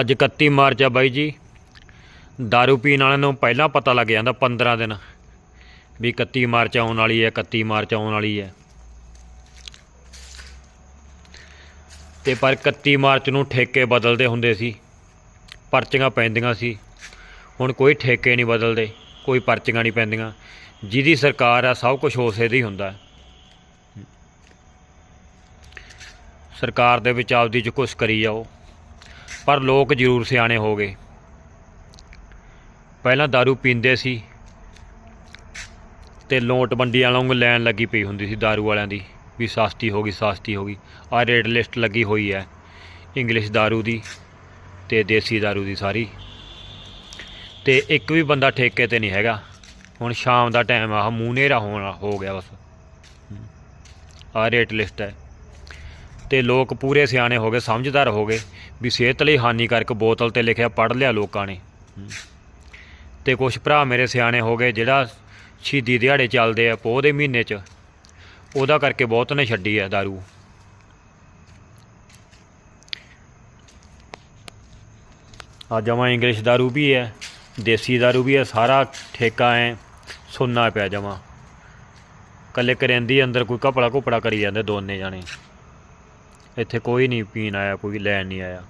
ਅੱਜ 31 ਮਾਰਚ ਆ ਬਾਈ ਜੀ। दारू ਪੀਣ ਵਾਲਿਆਂ ਨੂੰ ਪਹਿਲਾਂ ਪਤਾ ਲੱਗ ਜਾਂਦਾ 15 ਦਿਨ ਵੀ 31 ਮਾਰਚ ਆਉਣ ਵਾਲੀ ਹੈ 31 ਮਾਰਚ ਆਉਣ ਵਾਲੀ ਹੈ। ਤੇ ਪਰ 31 ਮਾਰਚ ਨੂੰ ਠੇਕੇ ਬਦਲਦੇ ਹੁੰਦੇ ਸੀ, ਪਰਚੀਆਂ ਪੈਂਦੀਆਂ ਸੀ। ਹੁਣ ਕੋਈ ਠੇਕੇ ਨਹੀਂ ਬਦਲਦੇ, ਕੋਈ ਪਰਚੀਆਂ ਨਹੀਂ ਪੈਂਦੀਆਂ। ਜਿਹਦੀ ਸਰਕਾਰ ਆ, ਸਭ ਕੁਝ ਉਸੇ ਦੀ ਹੁੰਦਾ। ਸਰਕਾਰ ਦੇ ਵਿੱਚ ਆਪਦੀ ਚ ਕੁਛ ਕਰੀ ਜਾਓ। ਪਰ ਲੋਕ ਜ਼ਰੂਰ ਸਿਆਣੇ ਹੋ ਗਏ ਪਹਿਲਾਂ दारू ਪੀਂਦੇ ਸੀ ਤੇ ਨੋਟਬੰਦੀ ਵਾਲੋਂ ਨੂੰ ਲੈਣ ਲੱਗੀ ਪਈ ਹੁੰਦੀ ਸੀ दारू ਵਾਲਿਆਂ ਦੀ ਵੀ ਸਸਤੀ ਹੋ ਗਈ ਸਸਤੀ ਹੋ ਗਈ ਆ ਰੇਟ ਲਿਸਟ ਲੱਗੀ ਹੋਈ ਹੈ ਇੰਗਲਿਸ਼ दारू ਦੀ ਤੇ ਦੇਸੀ दारू ਦੀ ਸਾਰੀ ਤੇ ਇੱਕ ਵੀ ਬੰਦਾ ਠੇਕੇ ਤੇ ਨਹੀਂ ਹੈਗਾ ਹੁਣ ਸ਼ਾਮ ਦਾ ਟਾਈਮ ਆ ਮੂੰਹ ਹਨੇਰਾ ਹੋਣਾ ਹੋ ਗਿਆ ਬਸ ਆ ਰੇਟ ਲਿਸਟ ਹੈ ਤੇ ਲੋਕ ਪੂਰੇ ਸਿਆਣੇ ਹੋ ਗਏ ਸਮਝਦਾਰ ਹੋ ਗਏ ਵੀ ਸਿਹਤ ਲਈ ਹਾਨੀਕਾਰਕ ਬੋਤਲ ਤੇ ਲਿਖਿਆ ਪੜ ਲਿਆ ਲੋਕਾਂ ਨੇ ਤੇ ਕੁਝ ਭਰਾ ਮੇਰੇ ਸਿਆਣੇ ਹੋ ਗਏ ਜਿਹੜਾ ਸ਼ਹੀਦੀ ਦਿਹਾੜੇ ਚੱਲਦੇ ਆ ਪੋਹ ਦੇ ਮਹੀਨੇ 'ਚ ਉਹਦਾ ਕਰਕੇ ਬਹੁਤ ਨੇ ਛੱਡੀ ਆ दारू ਆ ਜਮਾ ਇੰਗਲਿਸ਼ दारू ਵੀ ਹੈ ਦੇਸੀ दारू ਵੀ ਹੈ ਸਾਰਾ ਠੇਕਾ ਐ ਸੁੰਨਾ ਪਿਆ ਜਮਾ ਕੱਲੇ ਕਰੇਂਦੀ ਅੰਦਰ ਕੋਈ ਕਪੜਾ ਕੁਪੜਾ ਕਰੀ ਜਾਂਦੇ ਦੋਨੇ ਜਾਣੇ ਇੱਥੇ ਕੋਈ ਨਹੀਂ ਪੀਣ ਆਇਆ ਕੋਈ ਲੈਣ ਨਹੀਂ ਆਇਆ।